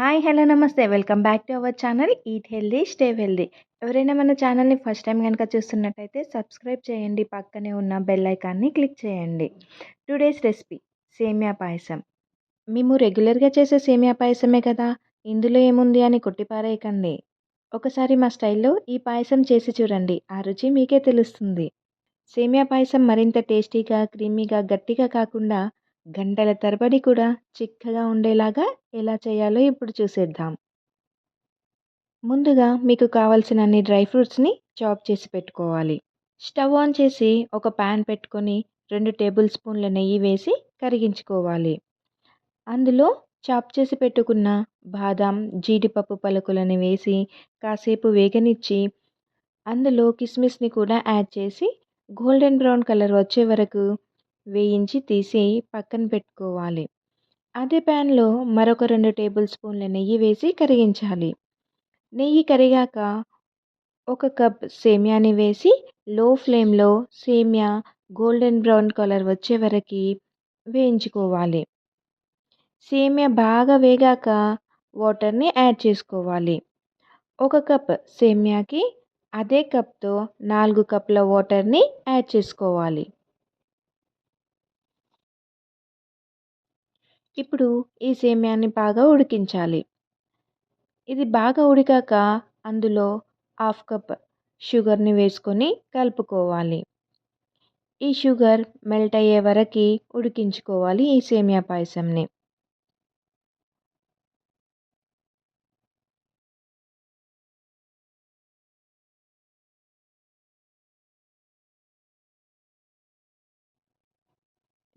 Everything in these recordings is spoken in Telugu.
హాయ్ హలో నమస్తే. Welcome back to our channel eat healthy stay healthy ఎవరైనా మన ఛానల్ని ఫస్ట్ టైం కనుక చూస్తున్నట్టయితే సబ్స్క్రైబ్ చేయండి. పక్కనే ఉన్న బెల్ ఐకాన్ని క్లిక్ చేయండి. టుడేస్ రెసిపీ సేమియా పాయసం. మేము రెగ్యులర్గా చేసే సేమియా పాయసమే కదా? ఇందులో ఏముంది అని కొట్టిపారేయకండి. ఒకసారి మా స్టైల్లో ఈ పాయసం చేసి చూడండి. ఆ రుచి మీకే తెలుస్తుంది. సేమియా పాయసం మరింత టేస్టీగా క్రీమీగా గట్టిగా కాకుండా గంటల తరబడి కూడా చిక్కగా ఉండేలాగా ఎలా చేయాలో ఇప్పుడు చూసేద్దాం. ముందుగా మీకు కావాల్సిన అన్ని డ్రై ఫ్రూట్స్ని చాప్ చేసి పెట్టుకోవాలి. స్టవ్ ఆన్ చేసి ఒక ప్యాన్ పెట్టుకొని రెండు టేబుల్ స్పూన్ల నెయ్యి వేసి కరిగించుకోవాలి. అందులో చాప్ చేసి పెట్టుకున్న బాదాం జీడిపప్పు పలుకులని వేసి కాసేపు వేగనిచ్చి అందులో కిస్మిస్ని కూడా యాడ్ చేసి గోల్డెన్ బ్రౌన్ కలర్ వచ్చే వరకు వేయించి తీసి పక్కన పెట్టుకోవాలి. అదే ప్యాన్లో మరొక రెండు టేబుల్ స్పూన్ల నెయ్యి వేసి కరిగించాలి. నెయ్యి కరిగాక ఒక కప్ సేమియాని వేసి లో ఫ్లేమ్లో సేమియా గోల్డెన్ బ్రౌన్ కలర్ వచ్చే వరకు వేయించుకోవాలి. సేమియా బాగా వేగాక వాటర్ని యాడ్ చేసుకోవాలి. ఒక కప్ సేమియాకి అదే కప్తో నాలుగు కప్ల వాటర్ని యాడ్ చేసుకోవాలి. ఇప్పుడు ఈ సేమ్యాన్ని బాగా ఉడికించాలి. ఇది బాగా ఉడికాక అందులో హాఫ్ కప్ షుగర్ని వేసుకొని కలుపుకోవాలి. ఈ షుగర్ మెల్ట్ అయ్యే వరకు ఉడికించుకోవాలి ఈ సేమియా పాయసంని.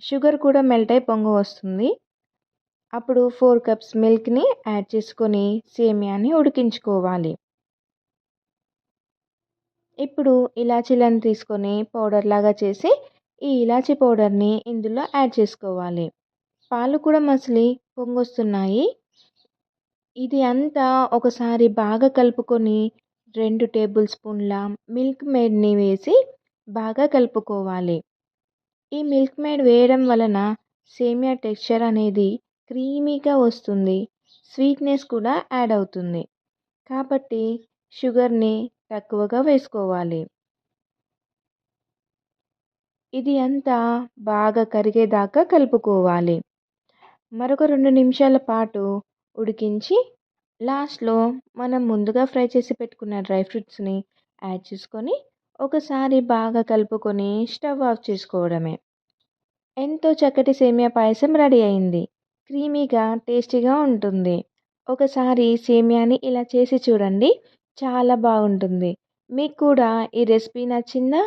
షుగర్ కూడా మెల్ట్ అయి పొంగు వస్తుంది. అప్పుడు ఫోర్ కప్స్ మిల్క్ని యాడ్ చేసుకొని సేమియాని ఉడికించుకోవాలి. ఇప్పుడు ఇలాచీలను తీసుకొని పౌడర్ లాగా చేసి ఈ ఇలాచీ పౌడర్ని ఇందులో యాడ్ చేసుకోవాలి. పాలు కూడా మసిలి పొంగొస్తున్నాయి. ఇది అంతా ఒకసారి బాగా కలుపుకొని రెండు టేబుల్ స్పూన్ల మిల్క్ మేడ్ని వేసి బాగా కలుపుకోవాలి. ఈ మిల్క్ మేడ్ వేయడం వలన సేమియా టెక్స్చర్ అనేది క్రీమీగా వస్తుంది. స్వీట్నెస్ కూడా యాడ్ అవుతుంది. కాబట్టి షుగర్ని తక్కువగా వేసుకోవాలి. ఇది అంతా బాగా కరిగేదాకా కలుపుకోవాలి. మరొక రెండు నిమిషాల పాటు ఉడికించి లాస్ట్లో మనం ముందుగా ఫ్రై చేసి పెట్టుకున్న డ్రై ఫ్రూట్స్ని యాడ్ చేసుకొని ఒకసారి బాగా కలుపుకొని స్టవ్ ఆఫ్ చేసుకోవడమే. ఎంతో చక్కటి సేమియా పాయసం రెడీ అయింది. క్రీమీగా టేస్టీగా ఉంటుంది. ఒకసారి సేమియాని ఇలా చేసి చూడండి. చాలా బాగుంటుంది. మీకు కూడా ఈ రెసిపీ నచ్చిందా?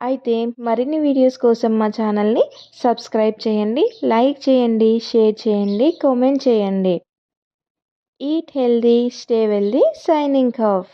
అయితే మరిన్ని వీడియోస్ కోసం మా ఛానల్ని సబ్స్క్రైబ్ చేయండి. లైక్ చేయండి. షేర్ చేయండి. కామెంట్ చేయండి. Eat healthy stay healthy signing off.